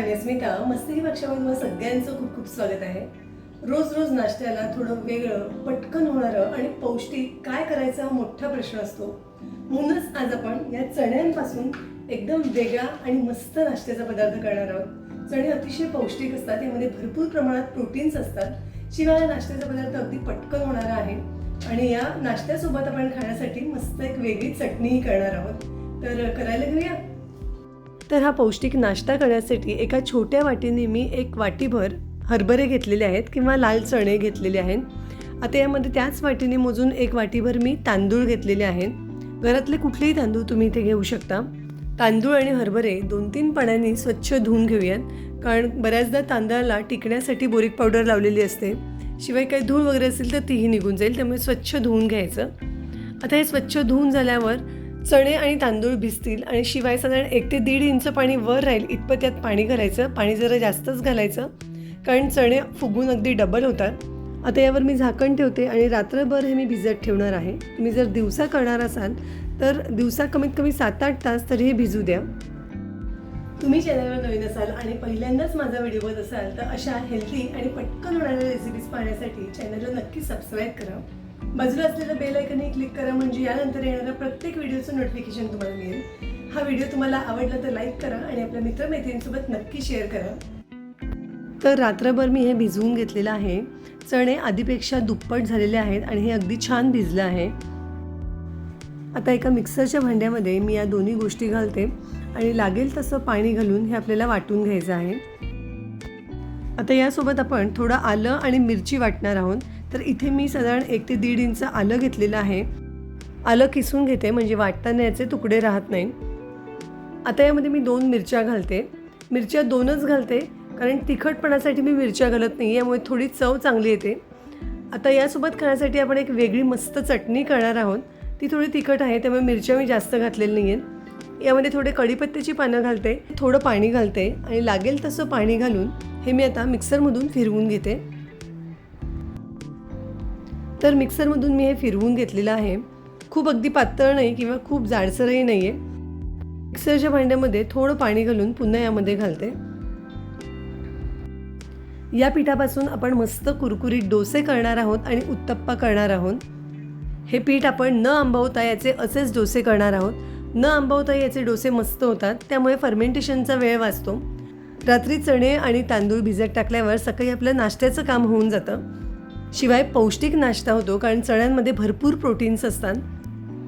हाय मी अस्मिता मस्ती पक्षामध्ये सगळ्यांचं खूप खूप स्वागत आहे. रोज रोज नाश्त्याला थोडं वेगळं पटकन होणारं आणि पौष्टिक काय करायचा हा मोठा प्रश्न असतो. म्हणूनच आज आपण या चण्यांपासून एकदम वेगळा आणि मस्त नाश्त्याचा पदार्थ करणार आहोत. चणे अतिशय पौष्टिक असतात यामध्ये भरपूर प्रमाणात प्रोटीन्स असतात. शिवाय नाश्त्याचा पदार्थ अगदी पटकन होणारा आहे. आणि या नाश्त्यासोबत आपण खाण्यासाठी मस्त एक वेगळी चटणीही करणार आहोत. तर करायला घेऊया? तर हा पौष्टिक नाश्ता करण्यासाठी एका छोट्या वाटीने मी एक वाटीभर हरभरे घेतलेले आहेत किंवा लाल चणे घेतलेले आहेत. आता यामध्ये त्याच वाटीने मोजून एक वाटीभर मी तांदूळ घेतलेले आहेत. घरातले कुठलेही तांदूळ तुम्ही इथे घेऊ शकता. तांदूळ आणि हरभरे दोन तीन पाण्याने स्वच्छ धुवून घेऊयात. कारण बऱ्याचदा तांदळाला टिकण्यासाठी बोरिक पावडर लावलेली असते. शिवाय काही धूळ वगैरे असेल तर तीही निघून जाईल त्यामुळे स्वच्छ धुवून घ्यायचं. आता हे स्वच्छ धुवून झाल्यावर चणे आणि तांदूळ भिजतील आणि शिवाय साधारण एक ते दीड इंच पाणी वर राहील इतपत त्यात पाणी घालायचं. पाणी जरा जास्तच घालायचं कारण चणे फुगून अगदी डबल होतात. आता यावर मी झाकण ठेवते आणि रात्रभर हे मी भिजत ठेवणार आहे. तुम्ही जर दिवसा करणार असाल तर दिवसा कमीत कमी सात आठ तास तरी हे भिजू द्या. तुम्ही चॅनलवर नवीन असाल आणि पहिल्यांदाच माझा व्हिडिओ बघत असाल तर अशा हेल्दी आणि पटकन होणाऱ्या रेसिपीज पाहण्यासाठी चॅनलला नक्की सबस्क्राईब करा. बाजूला असलेलं बेल आयकनही क्लिक करा म्हणजे यानंतर येणाऱ्या प्रत्येक व्हिडिओचं नोटिफिकेशन तुम्हाला मिळेल. हा व्हिडिओ तुम्हाला आवडला तर लाईक करा आणि आपल्या मित्रमैत्रिणींसोबत नक्की शेअर करा. तर रात्रभर मी हे भिजवून घेतलेलं आहे. चणे आधीपेक्षा दुप्पट झालेले आहेत आणि हे अगदी छान भिजलं आहे. आता एका मिक्सरच्या भांड्यामध्ये मी या दोन्ही गोष्टी घालते आणि लागेल तसं पाणी घालून हे आपल्याला वाटून घ्यायचं आहे. आता यासोबत आपण थोडं आलं आणि मिरची वाटणार आहोत. तर इथे मी साधारण एक ते दीड इंच आलं घेतलेलं आहे. आलं किसून घेते म्हणजे वाटताना याचे तुकडे राहत नाही. आता यामध्ये मी दोन मिरच्या घालते. मिरच्या दोनच घालते कारण तिखटपणासाठी मी मिरच्या घालत नाही यामुळे थोडी चव चांगली येते. आता यासोबत खाण्यासाठी आपण एक वेगळी मस्त चटणी करणार आहोत. ती थोडी तिखट आहे त्यामुळे मिरच्या मी जास्त घातलेल्या नाही आहेत यामध्ये थोडे कढीपत्त्याची पानं घालते थोडं पाणी घालते आणि लागेल तसं पाणी घालून हे मी आता मिक्सरमधून फिरवून घेते. तर मिक्सरमधून मी हे फिरवून घेतलेलं आहे. खूप अगदी पातळ नाही किंवा खूप जाडसरही नाही आहे मिक्सरच्या भांड्यामध्ये थोडं पाणी घालून पुन्हा यामध्ये घालते. या पिठापासून आपण मस्त कुरकुरीत डोसे करणार आहोत आणि उत्तप्पा करणार आहोत. हे पीठ आपण न आंबवता याचे असेच डोसे करणार आहोत. न आंबवता याचे डोसे मस्त होतात त्यामुळे फर्मेंटेशनचा वेळ वाचतो. रात्री चणे आणि तांदूळ भिजत टाकल्यावर सकाळी आपलं नाश्त्याचं काम होऊन जातं. शिवाय पौष्टिक नाश्ता होतो कारण चण्यांमध्ये भरपूर प्रोटीन्स असतात.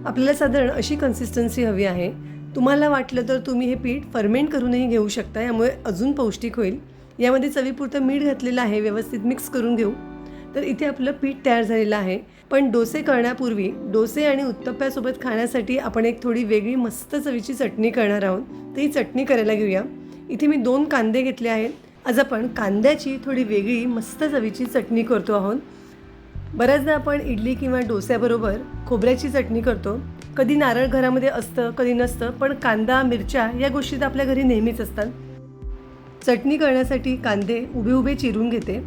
आपल्याला साधारण अशी कन्सिस्टन्सी हवी आहे. तुम्हाला वाटलं तर तुम्ही हे पीठ फर्मेंट करूनही घेऊ शकता यामुळे अजून पौष्टिक होईल. यामध्ये चवीपुरतं मीठ घातलेलं आहे व्यवस्थित मिक्स करून घेऊ. तर इथे आपलं पीठ तयार झालेलं आहे. पण डोसे करण्यापूर्वी डोसे आणि उत्तप्प्यासोबत खाण्यासाठी आपण एक थोडी वेगळी मस्त चवीची चटणी करणार आहोत. तर ही चटणी करायला घेऊया. इथे मी दोन कांदे घेतले आहेत. आज आपण कांद्याची थोडी वेगळी मस्त चवीची चटणी करतो आहोत. बऱ्याचदा आपण इडली किंवा डोस्याबरोबर खोबऱ्याची चटणी करतो. कधी नारळ घरामध्ये असतं कधी नसतं पण कांदा मिरच्या या गोष्टी तर आपल्या घरी नेहमीच असतात. चटणी करण्यासाठी कांदे उभे उभे चिरून घेते.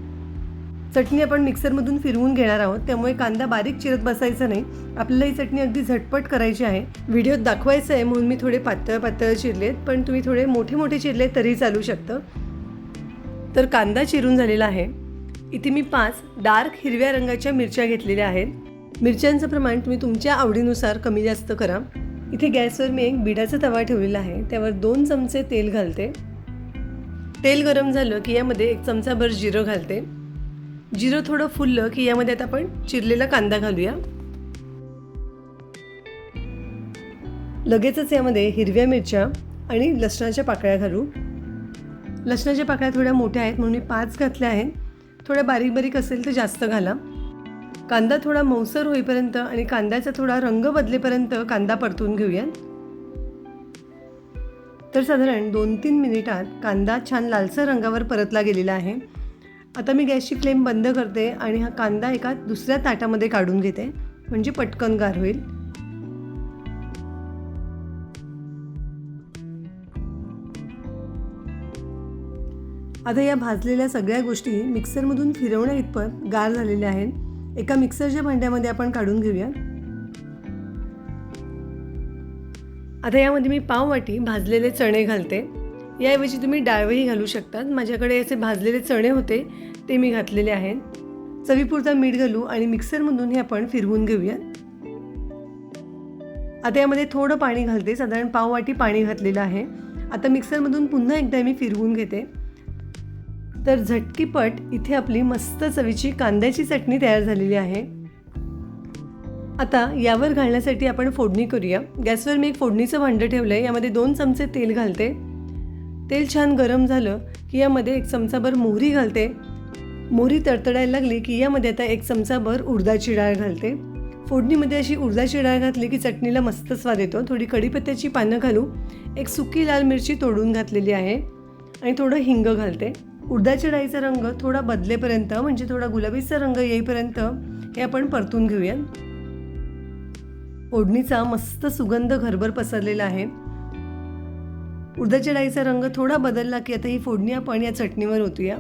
चटणी आपण मिक्सरमधून फिरवून घेणार आहोत त्यामुळे कांदा बारीक चिरत बसायचा नाही. आपल्याला ही चटणी अगदी झटपट करायची आहे. व्हिडिओत दाखवायचं आहे म्हणून मी थोडे पातळ पातळ चिरलेत पण तुम्ही थोडे मोठे मोठे चिरले तरी चालू शकतं. तर कांदा चिरून झालेला आहे. इथे मी पाच डार्क हिरव्या रंगाच्या मिरच्या घेतलेल्या आहेत. मिरच्यांचं प्रमाण तुम्ही तुमच्या आवडीनुसार कमी जास्त करा. इथे गॅसवर मी एक बिडाचा तवा ठेवलेला आहे. त्यावर दोन चमचे तेल घालते. तेल गरम झालं की यामध्ये एक चमचाभर जिरं घालते. जिरं थोडं फुललं की यामध्ये आता आपण चिरलेला कांदा घालूया. लगेचच यामध्ये हिरव्या मिरच्या आणि लसणाच्या पाकळ्या घालू. लसणाच्या पाकळ्या थोड्या मोठ्या आहेत म्हणून मी पाच घातल्या आहेत. थोड्या बारीक बारीक असेल तर जास्त घाला. कांदा थोडा मौसर होईपर्यंत आणि कांद्याचा थोडा रंग बदलेपर्यंत कांदा परतून घेऊया तर साधारण दोन तीन मिनिटात कांदा छान लालसर रंगावर परतला गेलेला आहे. आता मी गॅसची फ्लेम बंद करते आणि हा कांदा एका दुसऱ्या ताटामध्ये काढून घेते म्हणजे पटकन गार होईल. आता या भाजलेल्या सगळ्या गोष्टी मिक्सरमधून फिरवण्या इतपत गार झालेल्या आहेत. एका मिक्सरच्या भांड्यामध्ये आपण काढून घेऊया. आता यामध्ये मी पाववाटी भाजलेले चणे घालते. याऐवजी तुम्ही डाळवही घालू शकतात. माझ्याकडे असे भाजलेले चणे होते ते मी घातलेले आहेत. चवीपुरता मीठ घालू आणि मिक्सरमधून हे आपण फिरवून घेऊया. आता यामध्ये थोडं पाणी घालते. साधारण पाववाटी पाणी घातलेलं आहे. आता मिक्सरमधून पुन्हा एकदा मी फिरवून घेते. तर झटकीपट इथे आपली मस्त चवीची कांद्याची चटणी तयार झालेली आहे. आता यावर घालण्यासाठी आपण फोडणी करूया. गॅसवर मी एक फोडणीचं भांडं ठेवलं आहे यामध्ये दोन चमचे तेल घालते. तेल छान गरम झालं की यामध्ये एक चमचाभर मोहरी घालते. मोहरी तडतडायला लागली की यामध्ये आता एक चमचाभर उडदाची डाळ घालते. फोडणीमध्ये अशी उडदाची डाळ घातली की चटणीला मस्त स्वाद येतो. थोडी कढीपत्त्याची पानं घालू. एक सुकी लाल मिरची तोडून घातलेली आहे. आणि थोडं हिंग घालते. उडदाच्या डाळीचा रंग थोडा बदलेपर्यंत म्हणजे थोडा गुलाबीचा रंग येईपर्यंत हे आपण परतून घेऊया ओढणीचा मस्त सुगंध घरभर पसरलेला आहे. उडदाच्या डाळीचा रंग थोडा बदलला की आता ही फोडणी आपण या चटणीवर ओतूया.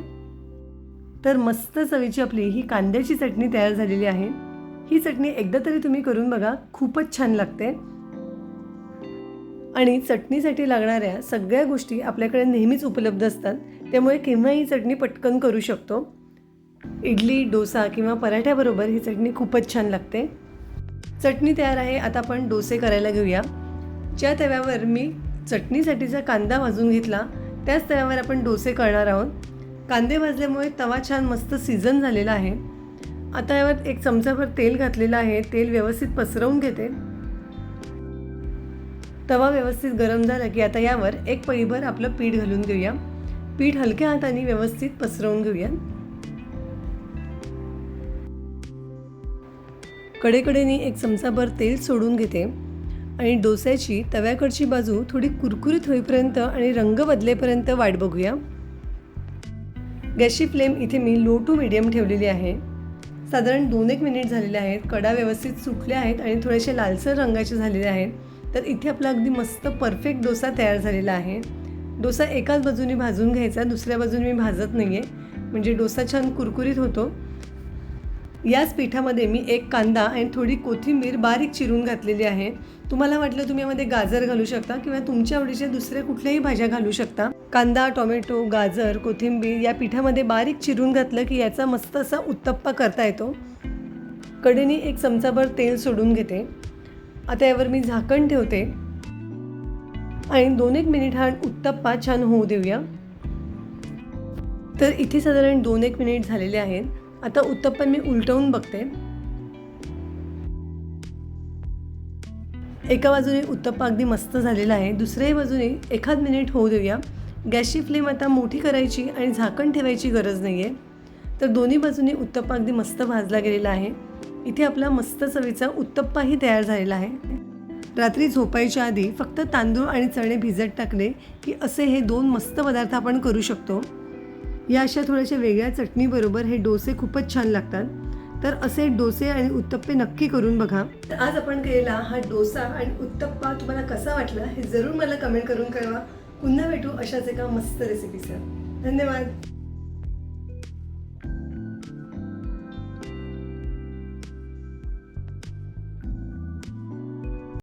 तर मस्त चवीची आपली ही कांद्याची चटणी तयार झालेली आहे. ही चटणी एकदा तरी तुम्ही करून बघा खूपच छान लागते. आणि चटणीसाठी लागणाऱ्या सगळ्या गोष्टी आपल्याकडे नेहमीच उपलब्ध असतात. त्यामुळे केव्हाही चटणी पटकन करू शकतो? इडली डोसा किंवा पराठ्याबरोबर ही चटणी खूपच छान लागते. चटणी तयार आहे आता आपण डोसे करायला घेऊया. ज्या तव्यावर मी चटणीसाठीचा कांदा भाजून घेतला त्याच तव्यावर आपण डोसे करणार आहोत. कांदे भाजल्यामुळे तवा छान मस्त सीझन झालेला आहे. आता यावर एक चमचाभर तेल घातलेलं आहे तेल व्यवस्थित पसरवून घेते. तवा व्यवस्थित गरम झाला की आता यावर एक पळीभर आपलं पीठ घालून घेऊया. पीठ हलक्या हाताने व्यवस्थित पसरवून घेऊया. कडेकडेने एक चमचाभर तेल सोडून घेते. आणि डोस्याची तव्याकडची बाजू थोडी कुरकुरीत होईपर्यंत आणि रंग बदलेपर्यंत वाट बघूया. गॅसची फ्लेम इथे मी लो टू मिडियम ठेवलेली आहे. साधारण दोन एक मिनिट झालेले आहेत. कडा व्यवस्थित सुटल्या आहेत आणि थोडेसे लालसर रंगाचे झालेले आहेत. तर इथे आपला अगदी मस्त परफेक्ट डोसा तयार झालेला आहे. डोसा एकाच बाजूने भाजून घ्यायचा दुसऱ्या बाजूने मी भाजत नाही आहे म्हणजे डोसा छान कुरकुरीत होतो. याच पिठामध्ये मी एक कांदा आणि थोडी कोथिंबीर बारीक चिरून घातलेली आहे. तुम्हाला वाटलं तुम्ही यामध्ये गाजर घालू शकता किंवा तुमच्या आवडीच्या दुसऱ्या कुठल्याही भाज्या घालू शकता. कांदा टोमॅटो गाजर कोथिंबीर या पिठामध्ये बारीक चिरून घातलं की याचा मस्त असा उत्तप्पा करता येतो. कडेने एक चमचाभर तेल सोडून घेते. आता यावर मी झाकण ठेवते. आणि दोन एक मिनिट हा उत्तप्पा छान होऊ देऊया. तर इथे साधारण दोन एक मिनिट झालेले आहेत. आता उत्तप्पा मी उलटवून बघते. एका बाजूने उत्तप्पा अगदी मस्त झालेला आहे. दुसऱ्याही बाजूने एखाद मिनिट होऊ देऊया. गॅसची फ्लेम आता मोठी करायची आणि झाकण ठेवायची गरज नाही आहे तर दोन्ही बाजूने उत्तप्पा अगदी मस्त भाजला गेलेला आहे. इथे आपला मस्त चवीचा उत्तप्पाही तयार झालेला आहे. रात्री झोपायच्या आधी फक्त तांदूळ आणि चणे भिजत टाकले की असे हे दोन मस्त पदार्थ आपण करू शकतो. या अशा थोड्याशा वेगळ्या चटणीबरोबर हे डोसे खूपच छान लागतात. तर असे डोसे आणि उत्तप्पे नक्की करून बघा. तर आज आपण केलेला हा डोसा आणि उत्तप्पा तुम्हाला कसा वाटला हे जरूर मला कमेंट करून कळवा. पुन्हा भेटू अशाच एका मस्त रेसिपीसह धन्यवाद.